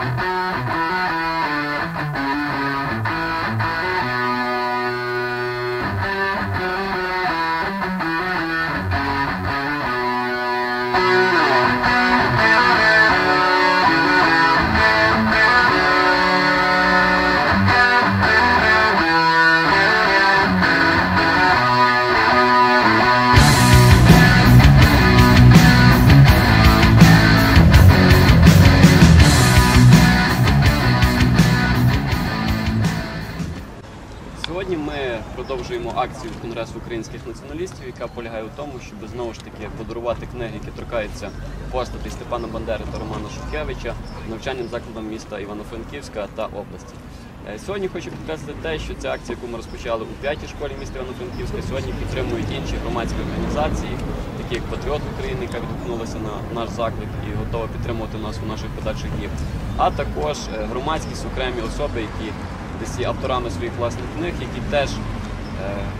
Uh-uh. Сьогодні ми продовжуємо акцію Конгресу українських націоналістів, яка полягає у тому, щоб знову ж таки подарувати книги, які торкаються постатей Степана Бандери та Романа Шухевича навчальним закладам міста Івано-Франківська та області. Е, Сьогодні хочу підкреслити те, що ця акція, яку ми розпочали у п'ятій школі міста Івано-Франківська, сьогодні підтримують інші громадські організації, такі як Патріот України, яка відгукнулася на наш заклик і готова підтримувати нас у наших подальших діях, а також е, громадськість, окремі особи, які десь авторами своїх власних книг, які теж е,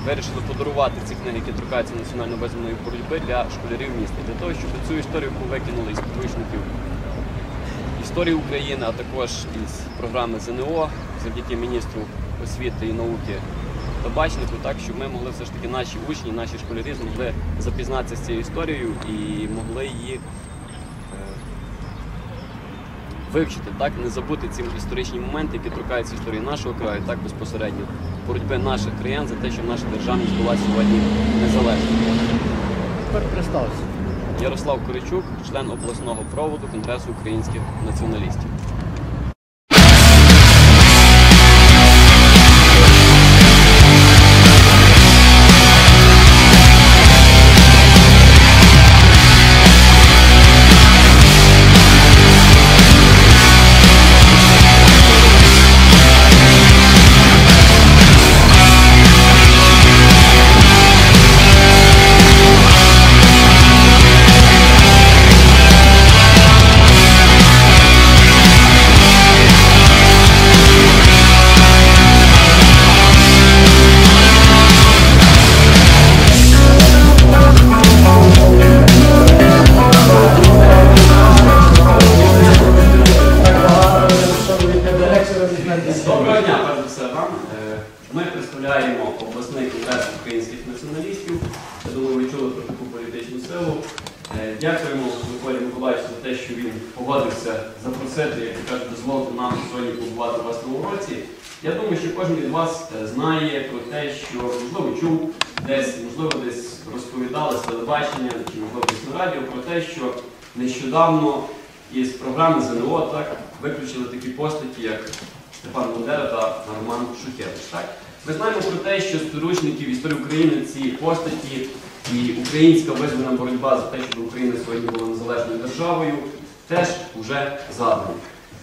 вирішили подарувати ці книги, які торкаються національно визвольної боротьби для школярів міста, для того, щоб цю історію, викинули із підручників історії України, а також із програми ЗНО завдяки міністру освіти і науки Табачнику, так щоб ми могли все ж таки наші учні, наші школярі змогли запізнатися з цією історією і могли її вивчити, так не забути ці історичні моменти, які торкаються історії нашого краю, так безпосередньо боротьби наших країн за те, щоб наша державність була сьогодні незалежною. Тепер представся. Ярослав Коричук, член обласного проводу Конгресу українських націоналістів. Сьогодні побувати у вас на уроці. Я думаю, що кожен від вас е, знає про те, що можливо чув десь, можливо, десь розповідали з телебачення чи можливо десь на радіо про те, що нещодавно із програми ЗНО так виключили такі постаті, як Степан Бандера та Роман Шухевич. Так? Ми знаємо про те, що з підручників історії України ці постаті і українська визвольна боротьба за те, щоб Україна сьогодні була незалежною державою, теж вже задані.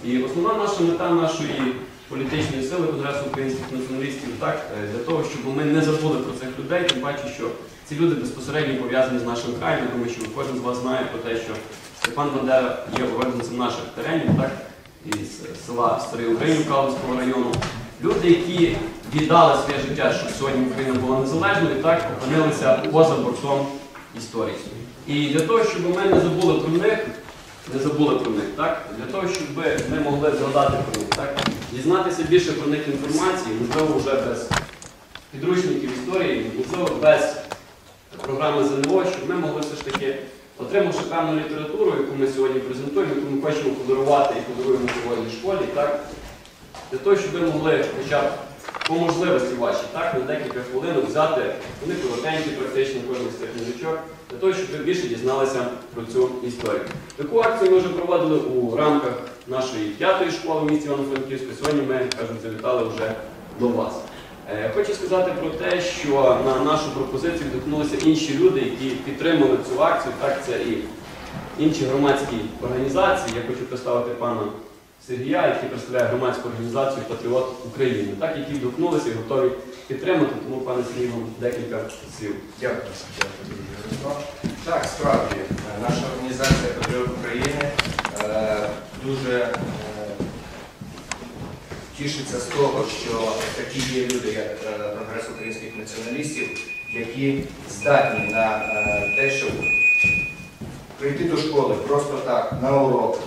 І основна наша мета нашої політичної сили Конгресу українських націоналістів так, е, для того, щоб ми не забули про цих людей, тим паче, що ці люди безпосередньо пов'язані з нашим краєм. Думаю, що кожен з вас знає про те, що Степан Бандера є уродженцем наших теренів, так, із села Старий Українів Калинського району. Люди, які віддали своє життя, щоб сьогодні Україна була незалежною, так опинилися поза бортом історії. І для того, щоб ми не забули про них, не забули про них, так? Для того, щоб ми могли згадати про них, так? Дізнатися більше про них інформації, можливо, вже без підручників історії, можливо, без програми ЗНО, щоб ми могли все ж таки, отримавши певну літературу, яку ми сьогодні презентуємо, яку ми хочемо подарувати і подаруємо сьогодні школі, так? Для того, щоб ви могли хоча б по можливості вашій, так, на декілька хвилин взяти, вони коротенькі, практично кожен з цих книжечок, для того, щоб ви більше дізналися про цю історію. Таку акцію ми вже проводили у рамках нашої п'ятої школи в місті Івано-Франківську. Сьогодні ми, кажемо, завітали вже до вас. Е, Хочу сказати про те, що на нашу пропозицію відгукнулися інші люди, які підтримали цю акцію. Так, це і інші громадські організації. Я хочу представити пана Сергія, який представляє громадську організацію Патріот України, так, які відгукнулися і готові підтримати. Тому, пане Сергій, вам декілька слів. Дякую, дякую. Так, справді, е, наша організація Патріот України е, дуже е, тішиться з того, що такі є люди, як Конгрес українських націоналістів, які здатні на те, щоб прийти до школи просто так, на урок,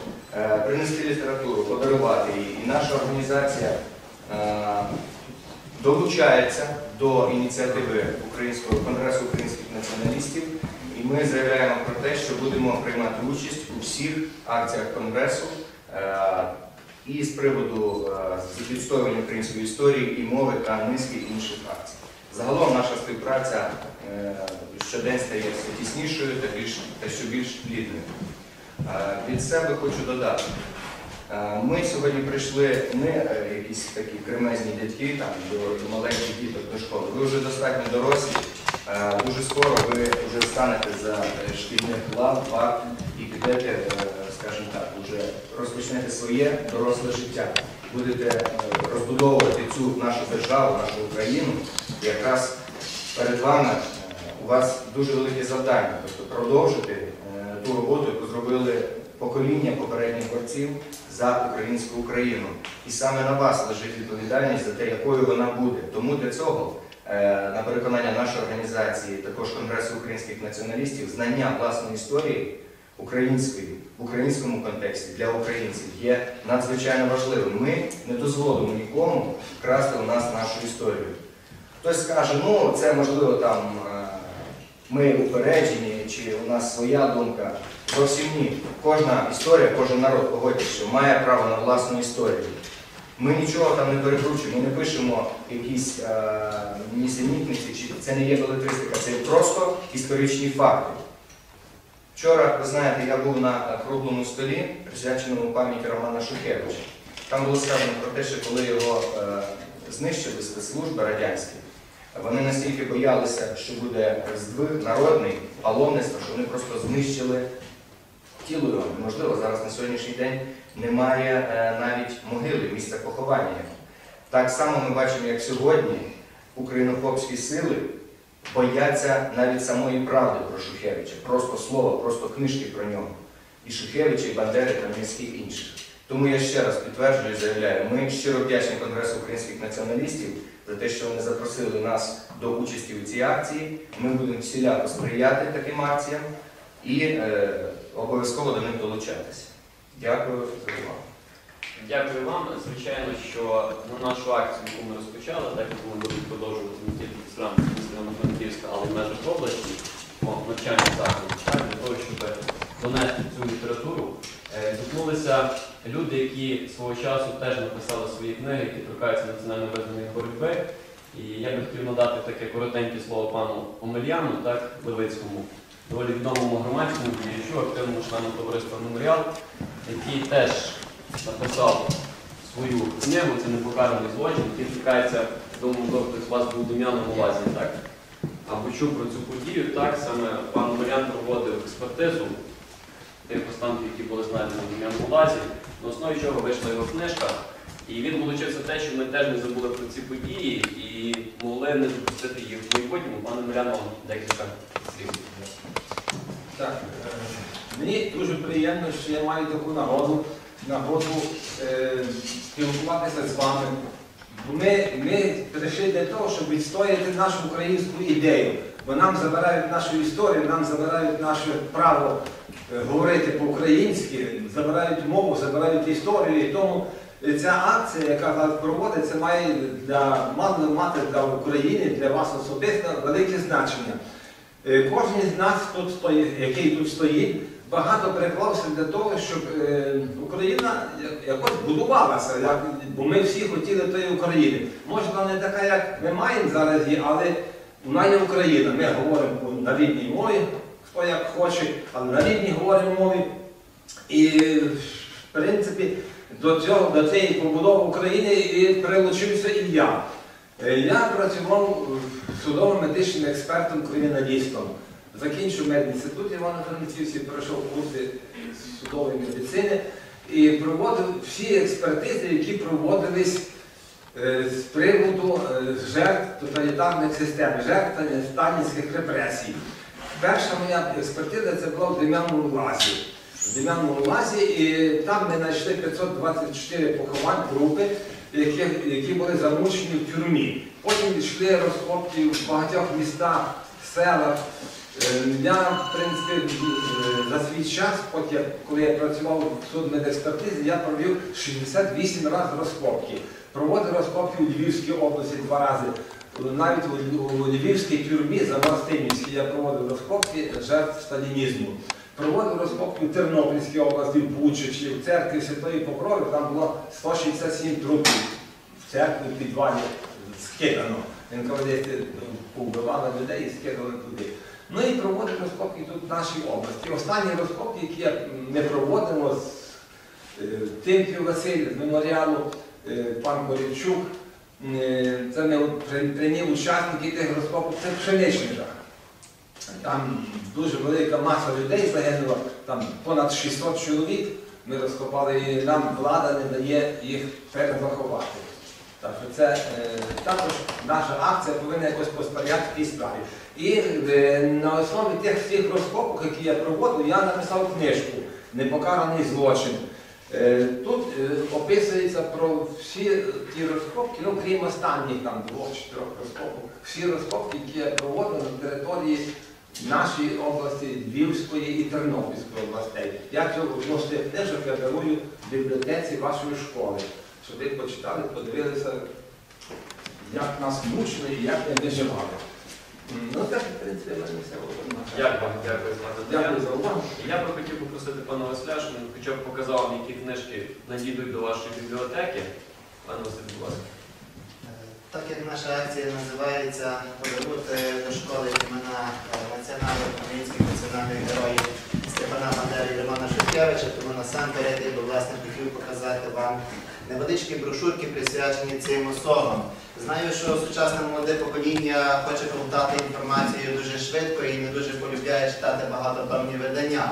принести літературу, подарувати її. І наша організація е, долучається до ініціативи Українського конгресу українських націоналістів, і ми заявляємо про те, що будемо приймати участь у всіх акціях конгресу е, і з приводу е, відстоювання української історії і мови та низки інших акцій. Загалом наша співпраця е, щодень стає все тіснішою та більш та що більш плідною. Е, Від себе хочу додати. Е, Ми сьогодні прийшли не е, якісь такі кремезні дядьки там, до, маленьких діток до школи. Ви вже достатньо дорослі. Дуже скоро ви вже станете за шкільних лав, парт і підете, скажімо так, вже розпочнете своє доросле життя. Будете розбудовувати цю нашу державу, нашу Україну. Якраз перед вами у вас дуже велике завдання, тобто продовжити е, ту роботу, яку зробили покоління попередніх борців за українську Україну. І саме на вас лежить відповідальність за те, якою вона буде. Тому для цього, е, на переконання нашої організації, також Конгресу українських націоналістів, знання власної історії української в українському контексті для українців є надзвичайно важливим. Ми не дозволимо нікому вкрасти у нас нашу історію. Хтось скаже, ну це можливо там е, ми упереджені, чи у нас своя думка. Зовсім ні. Кожна історія, кожен народ погодьтесь, що має право на власну історію. Ми нічого там не перекручуємо, ми не пишемо якісь е, нісенітниці, чи це не є белетристика, це просто історичні факти. Вчора, ви знаєте, я був на круглому столі, присвяченому пам'яті Романа Шухевича. Там було сказано про те, що коли його е, знищили спецслужби радянські, вони настільки боялися, що буде здвиг народний, паломництво, що вони просто знищили тіло його. Можливо, зараз на сьогоднішній день немає е, навіть могили, місця поховання. Так само ми бачимо, як сьогодні українofобські сили бояться навіть самої правди про Шухевича, просто слова, просто книжки про нього. І Шухевича, і Бандери та низки інших. Тому я ще раз підтверджую і заявляю, ми щиро вдячні Конгресу українських націоналістів за те, що вони запросили нас до участі у цій акції. Ми будемо всіляко сприяти таким акціям і е, обов'язково до них долучатися. Дякую за увагу. Дякую вам. Звичайно, що на нашу акцію, яку ми розпочали, так як ми будемо продовжувати не тільки в рамках Івано-Франківська, але й в межах області, по навчальних закладах, для того, щоб донести цю літературу, е, зіткнулися люди, які свого часу теж написали свої книги, які торкаються національно визнаної боротьби. І я би хотів надати таке коротеньке слово пану Омельяну, так, Левицькому, доволі відомому громадському діячу, активному члену товариства Меморіал, який теж написав свою книгу, це непокараний злочин, який торкається, думаю, хтось з вас був в Дем'яному лазі, так? Або чув про цю подію, так, саме пан Омелян проводив експертизу тих останків, які були знайдені в Дем'яному лазі, на основі чого вийшла його книжка. І він долучився те, що ми теж не забули про ці події і могли не допустити їх в майбутньому. Пане Миляно, декілька слів. Так, е, мені дуже приємно, що я маю таку нагоду, нагоду е, спілкуватися з вами. Ми, ми прийшли для того, щоб відстояти нашу українську ідею. Бо нам забирають нашу історію, нам забирають наше право говорити по-українськи, забирають мову, забирають історію. І тому ця акція, яка зараз проводиться, має для, мати для України, для вас особисто велике значення. Е, Кожен з нас, тут стоїть, який тут стоїть, багато приклався для того, щоб е, Україна якось будувалася, як, бо ми всі хотіли тої України. Може, вона не така, як ми маємо зараз але вона є Україна. Ми говоримо на рідній мові, хто як хоче, але на рідній говоримо мові. І, в принципі, до, цього, до цієї побудови України і прилучився і я. Е, Я працював судово-медичним експертом криміналістом. Закінчив медінститут Івано-Франківський, пройшов курси судової медицини і проводив всі експертизи, які проводились е, з приводу е, жертв тоталітарних систем, жертв сталінських репресій. Перша моя експертиза це була в Дем'яному лазі. В Дем'яному лазі, і там ми знайшли 524 поховань групи, які, які були замучені в тюрмі. Потім йшли розкопки в багатьох містах, селах. Е, Я, в принципі, е, за свій час, от коли я працював в судмедекспертизі, я провів 68 разів розкопки. Проводив розкопки у Львівській області два рази. Навіть у, Львівській тюрмі за Мастинівській я проводив розкопки жертв сталінізму. Проводив розкопки в Тернопільській області, в Бучичі, в церкві Святої Покрови, там було 167 трупів в церкві в підвалі скидано. Е, повбивали людей і скидали туди. Ну і проводив розкопки тут в нашій області. Останні розкопки, які ми проводимо з е, Тимфів Василь, з меморіалу е, пан Борівчук, це ми от при- прийняв учасники тих розкопок, це пшеничний жах. Там дуже велика маса людей загинула, там понад 600 чоловік ми розкопали і нам влада не дає їх перезаховати. Так що це е, також наша акція повинна якось посприяти тій справі. І е, на основі тих всіх розкопок, які я проводив, я написав книжку Непокараний злочин. Е, Тут е, описується про всі ті розкопки, ну крім останніх там двох-чотирьох розкопок, всі розкопки, які я проводив на території нашої області, Львівської і Тернопільської областей. Я цього можете книжок я дарую в бібліотеці вашої школи, щоб ви почитали, подивилися, як нас мучили і як ми виживали. Ну так, в принципі, в мене все було. Дякую, дякую за Дякую за увагу. Я би хотів попросити пана Василя, щоб він хоча б показав, вам, які книжки надійдуть до вашої бібліотеки. Пане Василь, будь ласка. Так як наша акція називається Подарувати до школи імена е, національних українських національних героїв Степана Бандери і Романа Шухевича, тому насамперед я би власне хотів показати вам невеличкі брошурки, присвячені цим особам. Знаю, що сучасне молоде покоління хоче ковтати інформацію дуже швидко і не дуже полюбляє читати багатотомні видання.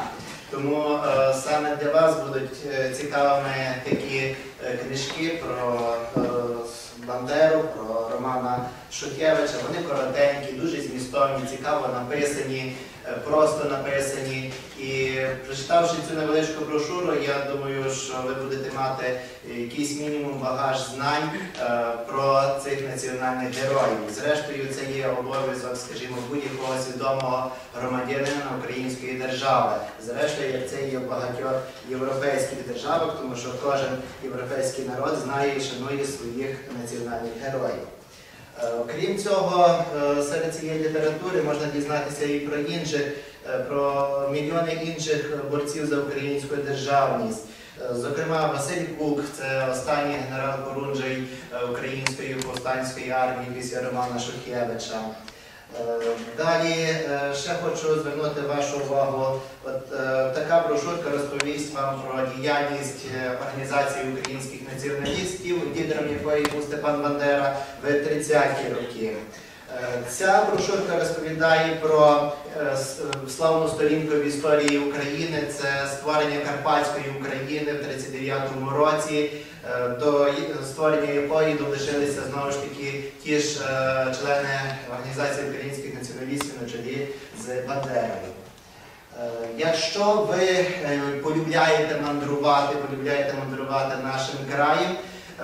Тому е, саме для вас будуть е, цікавими такі е, книжки про е, Бандеру, про Романа Шухевича. Вони коротенькі, дуже змістовні, цікаво написані, просто написані. І прочитавши цю невеличку брошуру, я думаю, що ви будете мати якийсь мінімум багаж знань е, про цих національних героїв. Зрештою, це є обов'язок, скажімо, будь-якого свідомого громадянина української держави. Зрештою, як це є в багатьох європейських державах, тому що кожен європейський народ знає і шанує своїх національних героїв. Е, Окрім цього, е, серед цієї літератури можна дізнатися і про інших, е, про мільйони інших борців за українську державність. Зокрема, Василь Кук, це останній генерал-порунжий е, української повстанської армії після Романа Шухевича. Е, Далі е, ще хочу звернути вашу увагу. От е, така брошурка розповість вам про діяльність організації українських націоналістів, лідером якої був Степан Бандера в 30-ті роки. Ця брошурка розповідає про славну сторінку в історії України. Це створення Карпатської України в 39-му році, до ї- створення якої долишилися знову ж таки ті ж е, члени організації українських націоналістів на чолі з Бандерою. Е, Якщо ви е, полюбляєте мандрувати, полюбляєте мандрувати нашим краєм,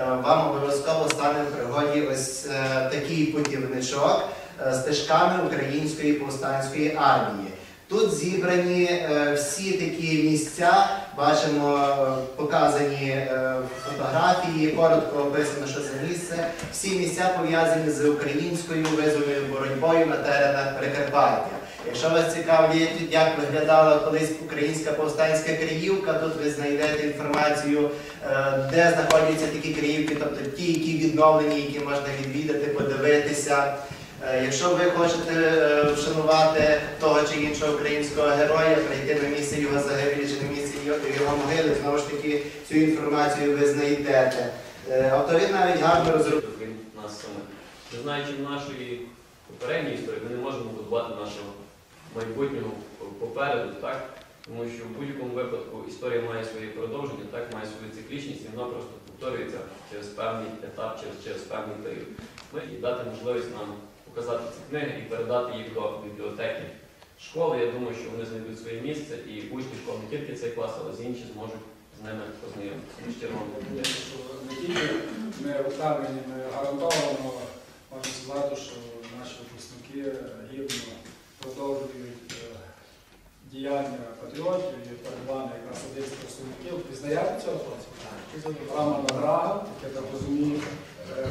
е, вам обов'язково стане в пригоді ось е, такий путівничок е, стежками української повстанської армії. Тут зібрані е, всі такі місця, бачимо показані е, фотографії, коротко описано, що це місце. Всі місця пов'язані з українською визвольною боротьбою на теренах Прикарпаття. Якщо вас цікавить, як виглядала колись українська повстанська Криївка, тут ви знайдете інформацію, е, де знаходяться такі Криївки, тобто ті, які відновлені, які можна відвідати, подивитися. Е, Якщо ви хочете вшанувати того чи іншого українського героя, прийти на місце його загибелі чи на місце його знову ж таки цю інформацію ви знайдете. Е, Автори навіть гарно розробили. Нас саме Не знаючи нашої попередньої історії, ми не можемо будувати нашого майбутнього попереду, так? Тому що в будь-якому випадку історія має своє продовження, так, має свою циклічність, і вона просто повторюється через певний етап, через, через певний період. Ми і дати можливість нам показати ці книги і передати їх до бібліотеки школи. Я думаю, що вони знайдуть своє місце, і учні школи не тільки цей клас, але з інші зможуть з ними познайомитися. Ми щиро не тільки ми впевнені, ми гарантовано можемо сказати, що наші випускники гідно продовжують е, діяння патріотів і передбання якраз один з представників. Пізнаєте цього хлопця? Романа Драга, я так розумію, е,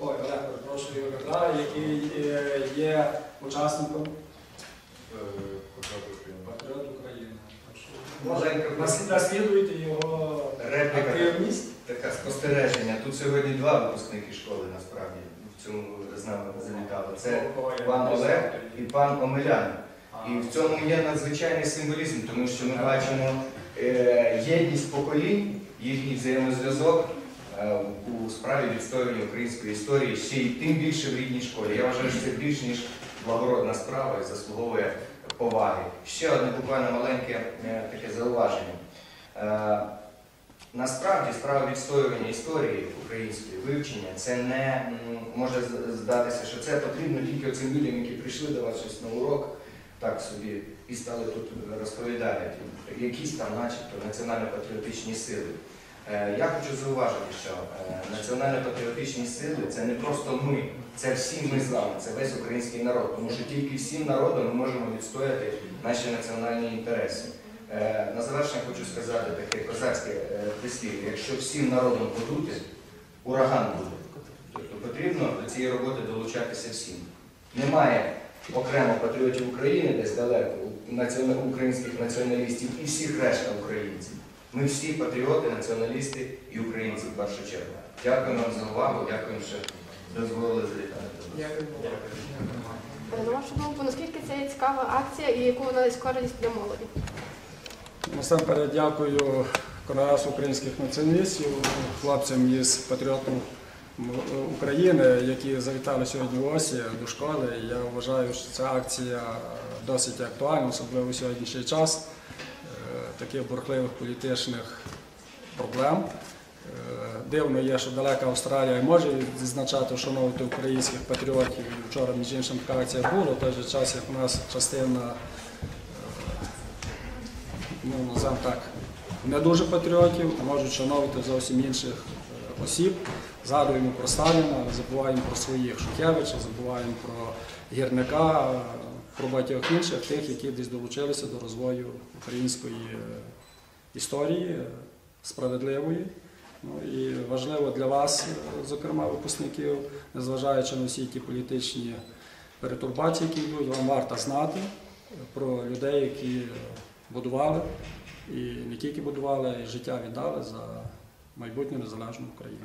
ой, Олег, перепрошую, Ігор Драга, який е, є учасником Патріот України. Так що Маленька його репліка. активність. Таке спостереження. Тут сьогодні два випускники школи насправді в цьому з нами завітали. Це пан Олег і пан Омелян. І в цьому є надзвичайний символізм, тому що ми бачимо е, єдність поколінь, їхній взаємозв'язок е, у справі відстоювання української історії, ще й тим більше в рідній школі. Я вважаю, що це більш ніж благородна справа і заслуговує поваги. Ще одне буквально маленьке е, таке зауваження. Е, Насправді справа відстоювання історії української вивчення це не може здатися, що це потрібно тільки цим людям, які прийшли до вас щось на урок, так собі і стали тут розповідати, якісь там, начебто, національно-патріотичні сили. Е, Я хочу зауважити, що е, національно-патріотичні сили це не просто ми, це всі ми з вами, це весь український народ, тому що тільки всім народом ми можемо відстояти наші національні інтереси. Е, На завершення хочу сказати таке козацьке е, прислів'я. Якщо всім народом подути, ураган буде. Тобто потрібно до цієї роботи долучатися всім. Немає окремо патріотів України десь далеко, українських націоналістів і всіх решта українців. Ми всі патріоти, націоналісти і українці в першу чергу. Дякую вам за увагу, дякую, що дозволили до нас. Е, На вашу думку, наскільки це є цікава акція і яку вона дасть користь для молоді? Насамперед дякую Конгресу українських націоналістів, хлопцям із патріотом України, які завітали сьогодні в Осі до школи. Я вважаю, що ця акція досить актуальна, особливо в сьогоднішній час е, таких бурхливих політичних проблем. Е, Дивно є, що далека Австралія може відзначати, вшановувати українських патріотів. Вчора, між іншим, акція була. В той же час, як у нас частина ну, називаємо так, не дуже патріотів, можуть шановити зовсім інших е, осіб. Згадуємо про Сталіна, забуваємо про своїх Шухевича, забуваємо про гірника, е, про багатьох інших, тих, які десь долучилися до розвою української е, історії, справедливої. Ну, і важливо для вас, зокрема, випускників, незважаючи на всі ті політичні перетурбації, які йдуть, вам варто знати про людей, які будували і не тільки будували, й життя віддали за майбутню незалежну Україну.